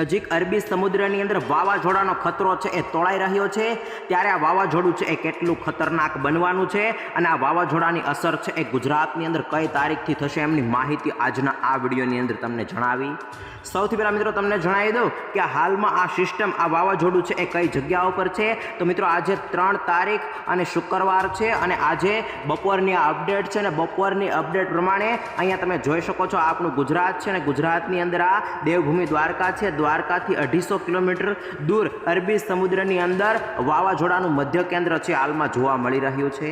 નજીક અરબી સમુદ્રની અંદર વાવાઝોડાનો ખતરો છે એ તોળાઈ રહ્યો છે. ત્યારે આ વાવાઝોડું છે એ કેટલું ખતરનાક બનવાનું છે અને આ વાવાઝોડાની અસર છે એ ગુજરાતની અંદર કઈ તારીખથી થશે એમની માહિતી આજના આ વિડીયોની અંદર તમને જણાવી. સૌથી પહેલાં મિત્રો તમને જણાવી દઉં કે હાલમાં આ સિસ્ટમ, આ વાવાઝોડું છે એ કઈ જગ્યા ઉપર છે? તો મિત્રો આજે ત્રણ તારીખ અને શુક્રવાર છે અને આજે બપોરની આ અપડેટ છે અને બપોરની અપડેટ પ્રમાણે અહીંયા તમે જોઈ શકો છો આપણું ગુજરાત છે અને ગુજરાતની અંદર આ દેવભૂમિ દ્વારકા છે. દ્વારકાથી અઢીસો કિલોમીટર દૂર અરબી સમુદ્રની અંદર વાવાઝોડાનું મધ્ય કેન્દ્ર છે. હાલમાં જોવા મળી રહ્યું છે.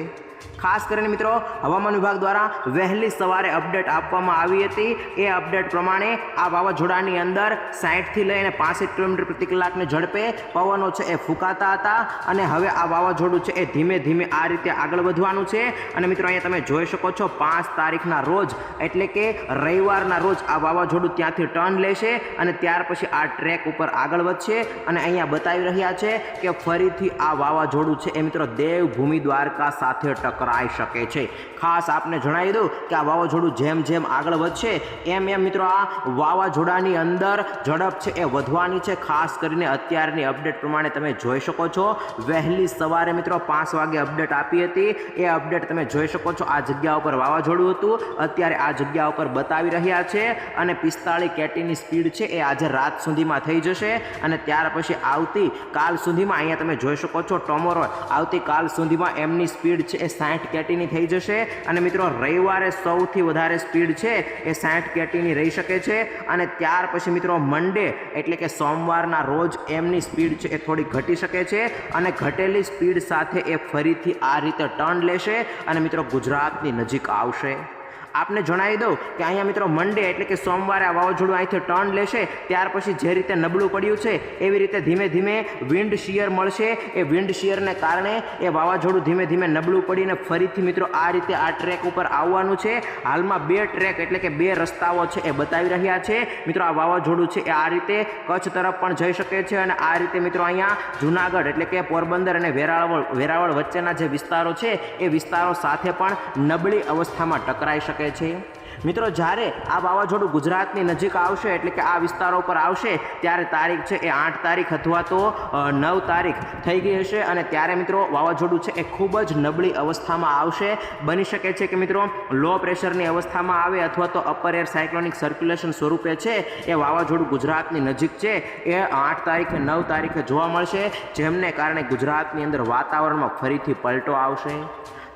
ખાસ કરીને મિત્રો, હવામાન વિભાગ દ્વારા વહેલી સવારે અપડેટ આપવામાં આવી હતી. એ અપડેટ પ્રમાણે આ વાવાઝોડાની અંદર સાહીઠથી લઈને પાસઠ કિલોમીટર પ્રતિ કલાકની ઝડપે પવનો છે એ ફૂંકાતા હતા અને હવે આ વાવાઝોડું છે એ ધીમે ધીમે આ રીતે આગળ વધવાનું છે. અને મિત્રો, અહીંયા તમે જોઈ શકો છો, પાંચ તારીખના રોજ, એટલે કે રવિવારના રોજ આ વાવાઝોડું ત્યાંથી ટર્ન લેશે અને ત્યાર પછી આ ટ્રેક ઉપર આગળ વધશે. અને અહીંયા બતાવી રહ્યા છે કે ફરીથી આ વાવાઝોડું છે એ મિત્રો દેવભૂમિ દ્વારકા સાથે ટકરાઈ શકે છે. ખાસ આપને જણાવી દઉં કે આ વાવાઝોડું જેમ જેમ આગળ વધશે, એમ એમ મિત્રો આ વાવાઝોડાની અંદર ઝડપ છે એ વધવાની છે. ખાસ કરીને અત્યારની અપડેટ પ્રમાણે તમે જોઈ શકો છો. વહેલી સવારે મિત્રો પાંચ વાગે અપડેટ આપી હતી. એ અપડેટ તમે જોઈ શકો છો. આ જગ્યા ઉપર વાવાઝોડું હતું. અત્યારે આ જગ્યા ઉપર બતાવી રહ્યા છે અને પિસ્તાળીસ કેટીની સ્પીડ છે એ આજે રાત સુધીમાં થઈ જશે અને ત્યાર પછી આવતી કાલ સુધીમાં અહીંયા તમે જોઈ શકો છો. ટોમોરો આવતી કાલ સુધીમાં એમની સ્પીડ છે એ સાઠ કેટીની થઈ જશે. અને મિત્રો, રવિવારે સૌથી વધારે સ્પીડ છે એ સાઠ કેટીની રહી શકે છે. અને ત્યાર પછી મિત્રો, મંડે એટલે કે સોમવારના રોજ એમની સ્પીડ છે એ થોડી ઘટી શકે છે. અને ઘટેલી સ્પીડ સાથે એ ફરીથી આ રીતે ટર્ન લેશે. અને મિત્રો, ગુજરાતની નજીક આવશે. આપને જણાવી દઉં કે અહીંયા મિત્રો મંડે એટલે કે સોમવારે આ વાવાઝોડું અહીંથી ટર્ન લેશે, ત્યાર પછી જે રીતે નબળું પડ્યું છે, એવી રીતે ધીમે ધીમે વિન્ડ શિયર મળશે. એ વિન્ડ શિયરને કારણે એ વાવાઝોડું ધીમે ધીમે નબળું પડીને ફરીથી મિત્રો આ રીતે આ ટ્રેક ઉપર આવવાનું છે. હાલમાં બે ટ્રેક એટલે કે બે રસ્તાઓ છે એ બતાવી રહ્યા છે. મિત્રો આ વાવાઝોડું છે એ આ રીતે કચ્છ તરફ પણ જઈ શકે છે અને આ રીતે મિત્રો અહીંયા જુનાગઢ એટલે કે પોરબંદર અને વેરાવળ વેરાવળ વચ્ચેના જે વિસ્તારો છે, એ વિસ્તારો સાથે પણ નબળી અવસ્થામાં ટકરાઈ શકે છે. મિત્રો, જ્યારે આ વાવાઝોડું ગુજરાતની નજીક આવશે, એટલે કે આ વિસ્તારો પર આવશે, ત્યારે તારીખ છે એ આઠ તારીખ અથવા તો નવ તારીખ થઈ ગઈ હશે. અને ત્યારે, મિત્રો, વાવાઝોડું છે એ ખૂબ જ નબળી અવસ્થામાં આવશે. બની શકે છે કે, મિત્રો, લો પ્રેશરની અવસ્થામાં આવે અથવા તો અપર એર સાયક્લોનિક સર્ક્યુલેશન સ્વરૂપે છે એ વાવાઝોડું ગુજરાતની નજીક છે એ આઠ તારીખે, નવ તારીખે જોવા મળશે, જેમને કારણે ગુજરાતની અંદર વાતાવરણમાં ફરીથી પલટો આવશે.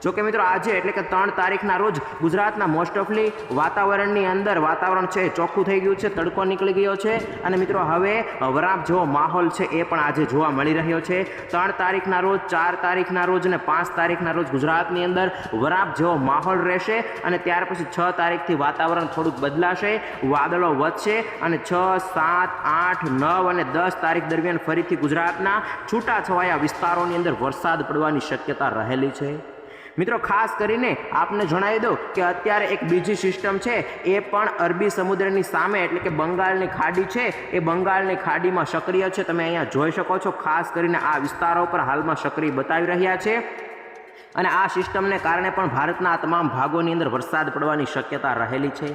જો કે મિત્રો આજે એટલે કે ત્રણ તારીખના રોજ ગુજરાતના મોસ્ટ ઓફલી વાતાવરણની અંદર વાતાવરણ છે ચોખ્ખું થઈ ગયું છે, તડકો નીકળી ગયો છે અને મિત્રો હવે વરાપ જેવો માહોલ છે એ પણ આજે જોવા મળી રહ્યો છે. ત્રણ તારીખના રોજ, ચાર તારીખના રોજ અને પાંચ તારીખના રોજ ગુજરાતની અંદર વરાપ જેવો માહોલ રહેશે અને ત્યાર પછી છ તારીખથી વાતાવરણ થોડુંક બદલાશે, વાદળો વધશે અને છ, સાત, આઠ, નવ અને દસ તારીખ દરમિયાન ફરીથી ગુજરાતના છૂટાછવાયા વિસ્તારોની અંદર વરસાદ પડવાની શક્યતા રહેલી છે. મિત્રો, ખાસ કરીને આપને જણાવી દઉં કે અત્યારે એક બીજી સિસ્ટમ છે, એ પણ અરબી સમુદ્રની સામે, એટલે કે બંગાળની ખાડી છે. એ બંગાળની ખાડીમાં સક્રિય છે. તમે અહીંયા જોઈ શકો છો, ખાસ કરીને આ વિસ્તારો પર હાલમાં સક્રિય બતાવી રહ્યા છે. અને આ સિસ્ટમને કારણે પણ ભારતના તમામ ભાગોની અંદર વરસાદ પડવાની શક્યતા રહેલી છે.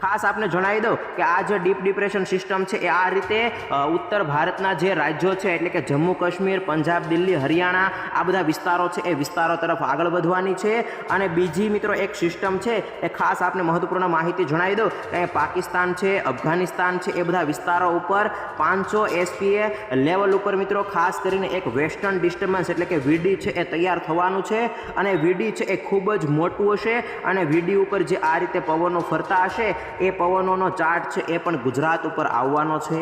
ખાસ આપને જણાવી દઉં કે આ જે ડીપ ડિપ્રેશન સિસ્ટમ છે, એ આ રીતે ઉત્તર ભારતના જે રાજ્યો છે, એટલે કે જમ્મુ કાશ્મીર, પંજાબ, દિલ્હી, હરિયાણા, આ બધા વિસ્તારો છે, એ વિસ્તારો તરફ આગળ વધવાની છે. અને બીજી મિત્રો એક સિસ્ટમ છે, એ ખાસ આપને મહત્વપૂર્ણ માહિતી જણાવી દઉં કે પાકિસ્તાન છે, અફઘાનિસ્તાન છે, એ બધા વિસ્તારો ઉપર પાંચસો એસપીએ લેવલ ઉપર મિત્રો ખાસ કરીને એક વેસ્ટર્ન ડિસ્ટર્બન્સ એટલે કે વીડી છે, એ તૈયાર થવાનું છે. અને વીડી છે એ ખૂબ જ મોટું હશે અને વીડી ઉપર જે આ રીતે પવનો ફરતા હશે એ પવનોનો ચાર્ટ છે એ પણ ગુજરાત ઉપર આવવાનો છે.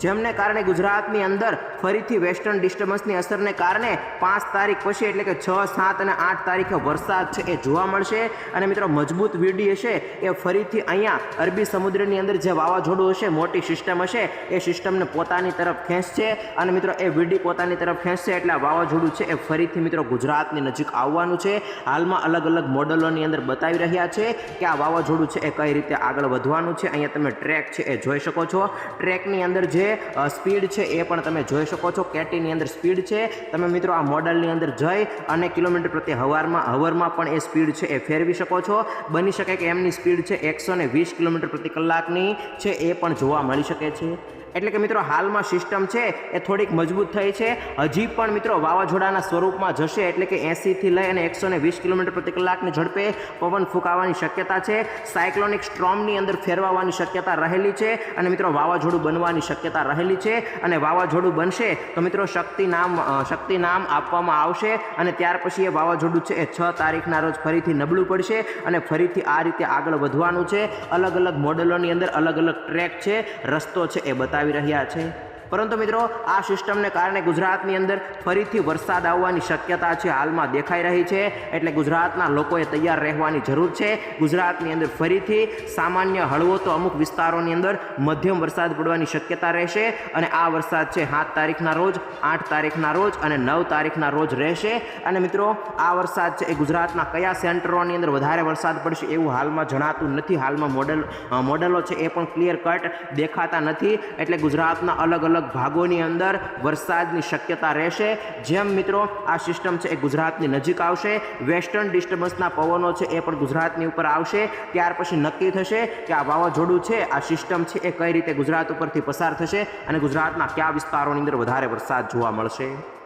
જેમને કારણે ગુજરાતની અંદર ફરીથી વેસ્ટર્ન ડિસ્ટર્બન્સની અસરને કારણે પાંચ તારીખ પછી એટલે કે છ, સાત અને આઠ તારીખે વરસાદ છે એ જોવા મળશે. અને મિત્રો, મજબૂત વીડી હશે એ ફરીથી અહીંયા અરબી સમુદ્રની અંદર જે વાવાઝોડું હશે, મોટી સિસ્ટમ હશે, એ સિસ્ટમને પોતાની તરફ ખેંચશે. અને મિત્રો, એ વીડી પોતાની તરફ ખેંચશે એટલે આ વાવાઝોડું છે એ ફરીથી મિત્રો ગુજરાતની નજીક આવવાનું છે. હાલમાં અલગ અલગ મોડલોની અંદર બતાવી રહ્યા છે કે આ વાવાઝોડું છે એ કઈ રીતે આગળ વધવાનું છે. અહીંયા તમે ટ્રેક છે એ જોઈ શકો છો. ટ્રેકની અંદર જે સ્પીડ છે એ પણ તમે જોઈ શકો છો. કેટીની અંદર સ્પીડ છે. તમે મિત્રો આ મોડલની અંદર જઈ અને કિલોમીટર પ્રત્યે હવારમાં, હવરમાં પણ એ સ્પીડ છે એ ફેરવી શકો છો. બની શકે કે એમની સ્પીડ છે એકસો વીસ કિલોમીટર પ્રતિ કલાકની છે, એ પણ જોવા મળી શકે છે. એટલે કે મિત્રો હાલમાં સિસ્ટમ છે એ થોડીક મજબૂત થઈ છે. હજી પણ મિત્રો વાવાઝોડાના સ્વરૂપમાં જશે એટલે કે એંસીથી લઈ અને એકસો વીસ કિલોમીટર પ્રતિ કલાકની ઝડપે પવન ફૂંકાવાની શક્યતા છે. સાયક્લોનિક સ્ટ્રોમની અંદર ફેરવાવાની શક્યતા રહેલી છે અને મિત્રો વાવાઝોડું બનવાની શક્યતા રહેલી છે. અને વાવાઝોડું બનશે તો મિત્રો શક્તિ નામ શક્તિ નામ આપવામાં આવશે અને ત્યાર પછી એ વાવાઝોડું છે એ છ તારીખના રોજ ફરીથી નબળું પડશે અને ફરીથી આ રીતે આગળ વધવાનું છે. અલગ અલગ મોડેલોની અંદર અલગ અલગ ટ્રેક છે. રસ્તો છે એ બતાવી રહ્યા છે. પરંતુ મિત્રો, આ સિસ્ટમને કારણે ગુજરાતની અંદર ફરીથી વરસાદ આવવાની શક્યતા છે, હાલમાં દેખાઈ રહી છે. એટલે ગુજરાતના લોકોએ તૈયાર રહેવાની જરૂર છે. ગુજરાતની અંદર ફરીથી સામાન્ય હળવો તો અમુક વિસ્તારોની અંદર મધ્યમ વરસાદ પડવાની શક્યતા રહેશે અને આ વરસાદ છે સાત તારીખના રોજ, આઠ તારીખના રોજ અને નવ તારીખના રોજ રહેશે. અને મિત્રો, આ વરસાદ છે એ ગુજરાતના કયા સેન્ટરોની અંદર વધારે વરસાદ પડશે એવું હાલમાં જણાતું નથી. હાલમાં મોડેલ મોડેલો છે એ પણ ક્લિયર કટ દેખાતા નથી. એટલે ગુજરાતના અલગ અલગ ભાગોની અંદર વરસાદની શક્યતા રહેશે. જેમ મિત્રો, આ સિસ્ટમ છે એ ગુજરાતની નજીક આવશે. વેસ્ટર્ન ડિસ્ટર્બન્સના પવનો છે એ પણ ગુજરાતની ઉપર આવશે. ત્યાર પછી નક્કી થશે કે આ વાવાઝોડું છે, આ સિસ્ટમ છે એ કઈ રીતે ગુજરાત ઉપરથી પસાર થશે અને ગુજરાતના કયા વિસ્તારોની અંદર વધારે વરસાદ જોવા મળશે.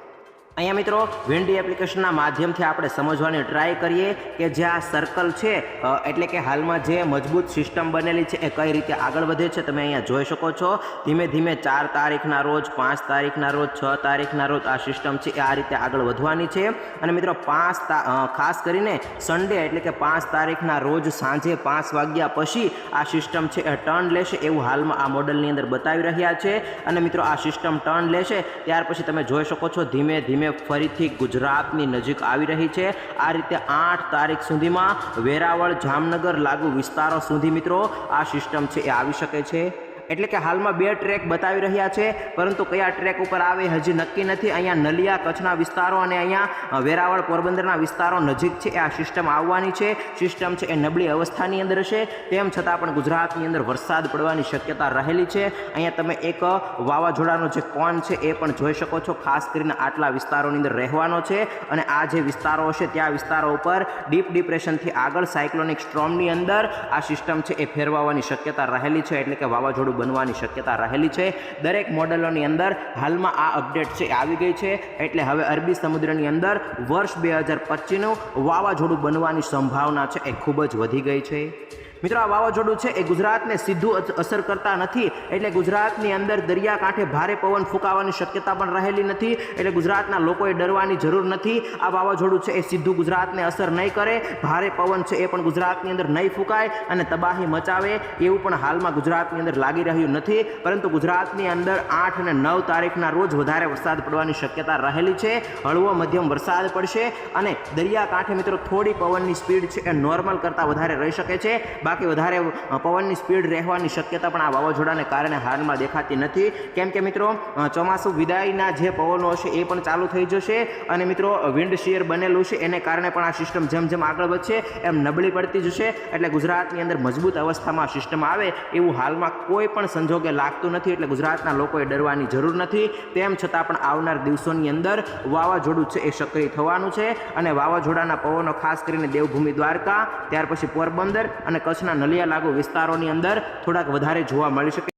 અહીંયા મિત્રો વિન્ડી એપ્લિકેશનના માધ્યમથી આપણે સમજવાની ટ્રાય કરીએ કે જે આ સર્કલ છે એટલે કે હાલમાં જે મજબૂત સિસ્ટમ બનેલી છે એ કઈ રીતે આગળ વધે છે તમે અહીંયા જોઈ શકો છો. ધીમે ધીમે ચાર તારીખના રોજ, પાંચ તારીખના રોજ, છ તારીખના રોજ આ સિસ્ટમ છે એ આ રીતે આગળ વધવાની છે. અને મિત્રો, પાંચ ખાસ કરીને સન્ડે એટલે કે પાંચ તારીખના રોજ સાંજે પાંચ વાગ્યા પછી આ સિસ્ટમ છે એ ટર્ન લેશે એવું હાલમાં આ મોડલની અંદર બતાવી રહ્યા છે. અને મિત્રો, આ સિસ્ટમ ટર્ન લેશે ત્યાર પછી તમે જોઈ શકો છો ધીમે ધીમે ફરીથી ગુજરાતની નજીક આવી રહી છે. આ રીતે આઠ તારીખ સુધીમાં વેરાવળ, જામનગર લાગુ વિસ્તારો સુધી મિત્રો આ સિસ્ટમ છે એ આવી શકે છે. એટલે કે હાલમાં બે ટ્રેક બતાવી રહ્યા છે, પરંતુ કયા ટ્રેક ઉપર આવે હજી નક્કી નથી. અહીંયા નલિયા કચ્છના વિસ્તારો અને અહીંયા વેરાવળ પોરબંદરના વિસ્તારો નજીક છે આ સિસ્ટમ આવવાની છે. સિસ્ટમ છે, એ નબળી અવસ્થાની અંદર છે. તેમ છતાં પણ ગુજરાતની અંદર વરસાદ પડવાની શક્યતા રહેલી છે. અહીંયા તમે એક વાવાઝોડાનો જે કોન છે, એ પણ જોઈ શકો છો. ખાસ કરીને આટલા વિસ્તારોની અંદર રહેવાનો છે. અને આ જે વિસ્તારો હશે, ત્યાં વિસ્તારો ઉપર ડીપ ડિપ્રેશનથી આગળ સાયક્લોનિક સ્ટ્રોમની અંદર આ સિસ્ટમ છે, એ ફેરવાવાની શક્યતા રહેલી છે. એટલે કે વાવાઝોડું બનવાની શક્યતા રહેલી છે. દરેક મોડેલોની અંદર હાલમાં આ અપડેટ છે, આવી ગઈ છે. એટલે હવે અરબી સમુદ્રની અંદર વર્ષ બે હજાર પચીસનું વાવાઝોડું બનવાની સંભાવના છે એ ખૂબ જ વધી ગઈ છે. મિત્રો, આ વાવાઝોડું છે એ ગુજરાતને સીધું અસર કરતા નથી. એટલે ગુજરાતની અંદર દરિયાકાંઠે ભારે પવન ફૂંકાવાની શક્યતા પણ રહેલી નથી. એટલે ગુજરાતના લોકોએ ડરવાની જરૂર નથી. આ વાવાઝોડું છે એ સીધું ગુજરાતને અસર નહીં કરે. ભારે પવન છે એ પણ ગુજરાતની અંદર નહીં ફૂંકાય અને તબાહી મચાવે એવું પણ હાલમાં ગુજરાતની અંદર લાગી રહ્યું નથી. પરંતુ ગુજરાતની અંદર આઠ અને નવ તારીખના રોજ વધારે વરસાદ પડવાની શક્યતા રહેલી છે. હળવો મધ્યમ વરસાદ પડશે અને દરિયાકાંઠે મિત્રો થોડી પવનની સ્પીડ છે એ નોર્મલ કરતાં વધારે રહી શકે છે. બાકી વધારે પવનની સ્પીડ રહેવાની શક્યતા પણ આ વાવાઝોડાને કારણે હાલમાં દેખાતી નથી. કેમ કે મિત્રો ચોમાસું વિદાયના જે પવનો હશે એ પણ ચાલુ થઈ જશે અને મિત્રો વિન્ડ શિયર બનેલું છે. એને કારણે પણ આ સિસ્ટમ જેમ જેમ આગળ વધશે, એમ નબળી પડતી જશે. એટલે ગુજરાતની અંદર મજબૂત અવસ્થામાં સિસ્ટમ આવે એવું હાલમાં કોઈ પણ સંજોગે લાગતું નથી. એટલે ગુજરાતના લોકોએ ડરવાની જરૂર નથી. તેમ છતાં પણ આવનાર દિવસોની અંદર વાવાઝોડું છે એ સક્રિય થવાનું છે. અને વાવાઝોડાના પવનો ખાસ કરીને દેવભૂમિ દ્વારકા, ત્યાર પછી પોરબંદર અને કચ્છના નલિયા લાગુ વિસ્તારોની અંદર થોડાક વધારે જોવા મળી શકે